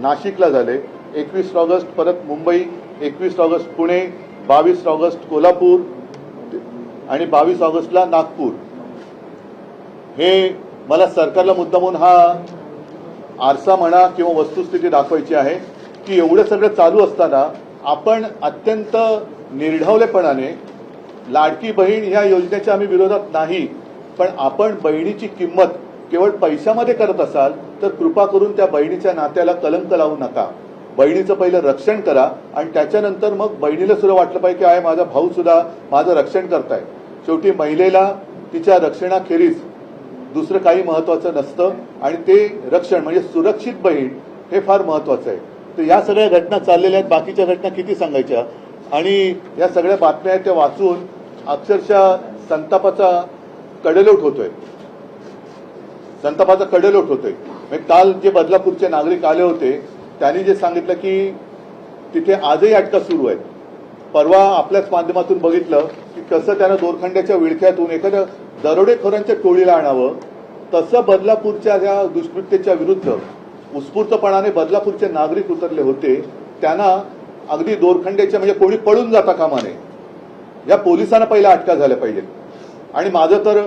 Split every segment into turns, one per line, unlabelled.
नाशिकला झाले. एकवीस ऑगस्ट परत मुंबई एकवीस ऑगस्ट पुणे बावीस ऑगस्ट कोल्हापूर आणि बावीस ऑगस्टला नागपूर. हे मला सरकारला मुद्दामून हा आरसा म्हणा किंवा वस्तुस्थिती दाखवायची आहे की एवढं सगळं चालू असताना आपण अत्यंत निर्ढवलेपणाने लाडकी बहीण ह्या योजनेच्या आम्ही विरोधात नाही पण आपण बहिणीची किंमत केवळ पैशामध्ये करत असाल तर कृपा करून त्या बहिणीच्या नात्याला कलंक लावू नका. बहिणीचं पहिलं रक्षण करा आणि त्याच्यानंतर मग बहिणीला सुद्धा वाटलं पाहिजे की आहे माझा भाऊ सुद्धा माझं रक्षण करताय. शेवटी महिलेला तिच्या रक्षणाखेरीज दुसरं काही महत्वाचं नसतं आणि ते रक्षण म्हणजे सुरक्षित बहीण हे फार महत्वाचं आहे. तर या सगळ्या घटना चाललेल्या आहेत. बाकीच्या घटना किती सांगायच्या? आणि या सगळ्या बातम्या आहेत त्या वाचून अक्षरशः संतापाचा कडलोट होतोय. संतापाचा कडलोट होतोय. मग काल जे बदलापूरचे नागरिक आले होते त्यांनी जे सांगितलं की तिथे आजही अटका सुरू आहेत. परवा आपल्याच माध्यमातून बघितलं की कसं त्यानं दोरखंड्याच्या विळख्यातून एखाद्या दरोडेखोरांच्या टोळीला आणावं तसं बदलापूरच्या या दुष्कृत्याच्या विरुद्ध उत्स्फूर्तपणाने बदलापूरचे नागरिक उतरले होते. त्यांना अगदी दोरखंड्याच्या म्हणजे कोणी पळून जाता कामा नये. या पोलिसांना पहिल्या अटका झाल्या पाहिजेत. आणि माझं तर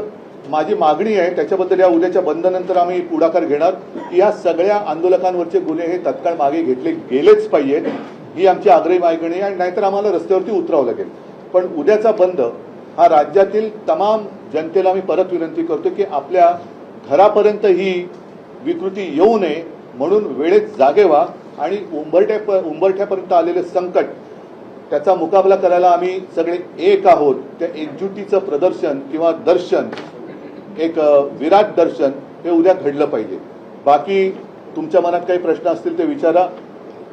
माझी मागणी आहे त्याच्याबद्दल या उद्याच्या बंदनंतर आम्ही पुढाकार घेणार की या सगळ्या आंदोलकांवरचे गुन्हे हे तत्काळ मागे घेतले गेलेच पाहिजेत ही आमची आग्रही मागणी आहे आणि नाहीतर आम्हाला रस्त्यावरती उतरावं लागेल. पण उद्याचा बंद हा राज्यातील तमाम जनतेला मी परत विनंती करतो की आपल्या घरापर्यंत ही विकृती येऊ नये म्हणून वेळेत जागे व्हा आणि उंबरठ्या उंबरठ्यापर्यंत आलेले संकट त्याचा मुकाबला करायला आम्ही सगळे एक आहोत. त्या एकजुटीचं प्रदर्शन किंवा दर्शन एक विराट दर्शन हे उद्या घडलं पाहिजे. बाकी तुमच्या मनात काही प्रश्न असतील ते विचारा.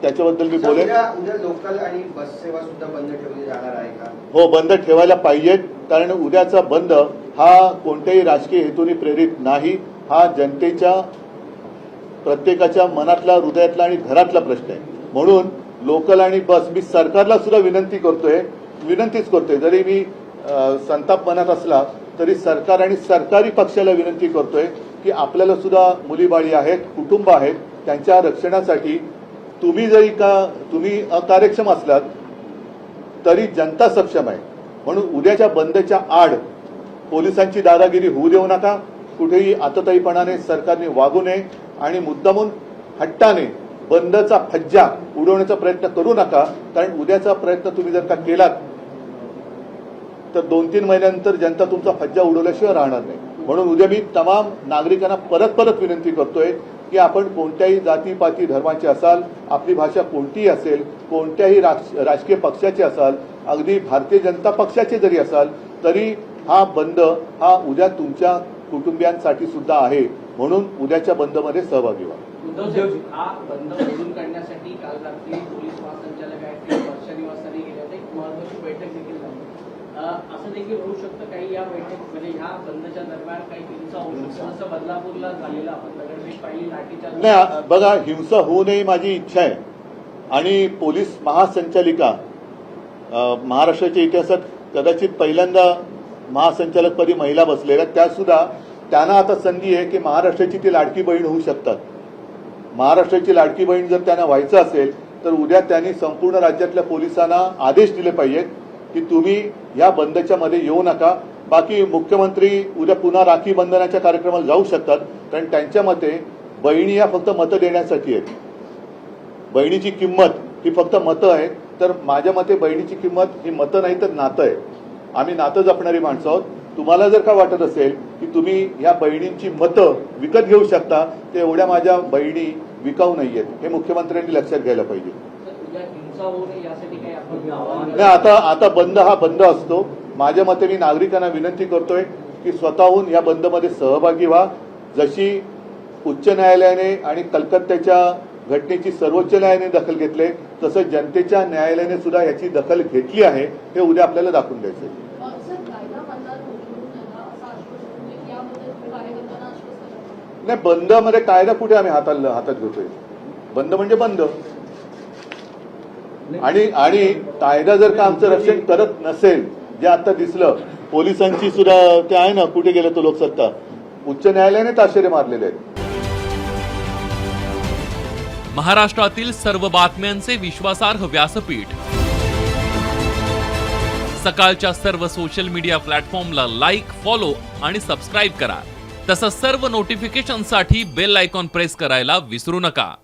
त्याच्याबद्दल मी
उद्या लोकल आणि बस सेवा सुद्धा बंद ठेवली जाणार आहे का?
हो बंद ठेवायला पाहिजेत कारण उद्याचा बंद हा कोणत्याही राजकीय हेतूने प्रेरित नाही. हा जनतेच्या प्रत्येकाच्या मनातला हृदयातला आणि घरातला प्रश्न आहे. म्हणून लोकल आणि बस मी सरकारला सुद्धा विनंती करतोय. विनंतीच करतोय. जरी मी संताप मनात असला तरी सरकार आणि सरकारी पक्षाला विनंती करतोय की आपल्याला सुद्धा मुलीबाळी आहेत कुटुंब आहेत त्यांच्या रक्षणासाठी तुम्ही जरी का तुम्ही अकार्यक्षम असलात तरी जनता सक्षम आहे. म्हणून उद्याच्या बंदच्या आड पोलिसांची दादागिरी होऊ देऊ नका. कुठेही आतताईपणाने सरकारने वागू नये आणि मुद्दामून हट्टाने बंदचा फज्जा उडवण्याचा प्रयत्न करू नका. कारण उद्याचा प्रयत्न तुम्ही जर का केलात तर दोन तीन महिन्यानंतर जनता तुमचा फज्जा उडवल्याशिवाय राहणार नाही. म्हणून उद्या मी तमाम नागरिकांना परत परत विनंती करतोय की आपण कोणत्याही जातीपाती धर्माचे असाल आपली भाषा कोणतीही असेल कोणत्याही राज- राजकीय पक्षाचे असाल अगदी भारतीय जनता पक्षाचे जरी असाल तरी हा बंद हा उद्या तुमच्या कुटुंबियांसाठी सुद्धा आहे. म्हणून उद्याच्या बंदमध्ये सहभागी व्हा.
काल रात्री पोलीस महासंचालक आहेत वर्षा एक महत्वाची बैठक देखील झाली. असं देखील होऊ शकतं काही या बैठक म्हणजे ह्या बंदच्या दरम्यान काही हिंसा होऊ शकतं. असं बदलापूरला झालेलं आपण दगडफेक पाहिली लाठीचार्ज
नाही बघा हिंसा होऊ नये माझी इच्छा आहे. आणि पोलीस महासंचालिका महाराष्ट्राच्या इतिहासात कदाचित पहिल्यांदा महासंचालकपदी महिला बसलेल्या त्यासुद्धा त्यांना आता संधी आहे की महाराष्ट्राची ती लाडकी बहीण होऊ शकतात. महाराष्ट्राची लाडकी बहीण जर त्यांना व्हायचं असेल तर उद्या त्यांनी संपूर्ण राज्यातल्या पोलिसांना आदेश दिले पाहिजेत. की तुम्ही या बंदच्या मध्ये येऊ नका. बाकी मुख्यमंत्री उद्या पुन्हा राखी बंधनाच्या कार्यक्रमाला जाऊ शकतात. कारण त्यांच्या मते बहिणी या फक्त मतं देण्यासाठी आहेत. बहिणीची किंमत ही फक्त मतं आहे तर माझ्या मते बहिणीची किंमत ही मतं नाही तर नातं आहे. आम्ही नातं जपणारी माणसं आहोत. तुम्हाला जर का वाटत असेल की तुम्ही या बहिणींची मतं विकत घेऊ शकता ते एवढ्या माझ्या बहिणी विकाऊ नाही आहेत हे मुख्यमंत्र्यांनी लक्षात घ्यायला पाहिजे. नाही आता आता बंद हा बंद असतो. माझ्या मते मी नागरिकांना विनंती करतोय की स्वतःहून या बंदमध्ये सहभागी व्हा. जशी उच्च न्यायालयाने आणि कलकत्त्याच्या घटनेची सर्वोच्च न्यायालयाने दखल घेतले तसं जनतेच्या न्यायालयाने सुद्धा याची दखल घेतली आहे हे उद्या आपल्याला दाखवून द्यायचं
म्हणजे
नाही बंदमध्ये कायदा कुठे आम्ही हाताला हातात घेतोय? बंद म्हणजे बंद. आणि आणि कायदा जर का आमचं रक्षण करत नसेल जे आता दिसलं पोलिसांची सुद्धा ते आहे ना कुठे गेलं तो लोकसत्ता? उच्च न्यायालयाने ताशेरे मारलेले आहेत.
महाराष्ट्रातील सर्व बातम्यांचे विश्वासार्ह व्यासपीठ. सकाळच्या सर्व सोशल मीडिया प्लॅटफॉर्मला लाईक फॉलो आणि सबस्क्राईब करा. तसंच सर्व नोटिफिकेशनसाठी बेल आयकॉन प्रेस करायला विसरू नका.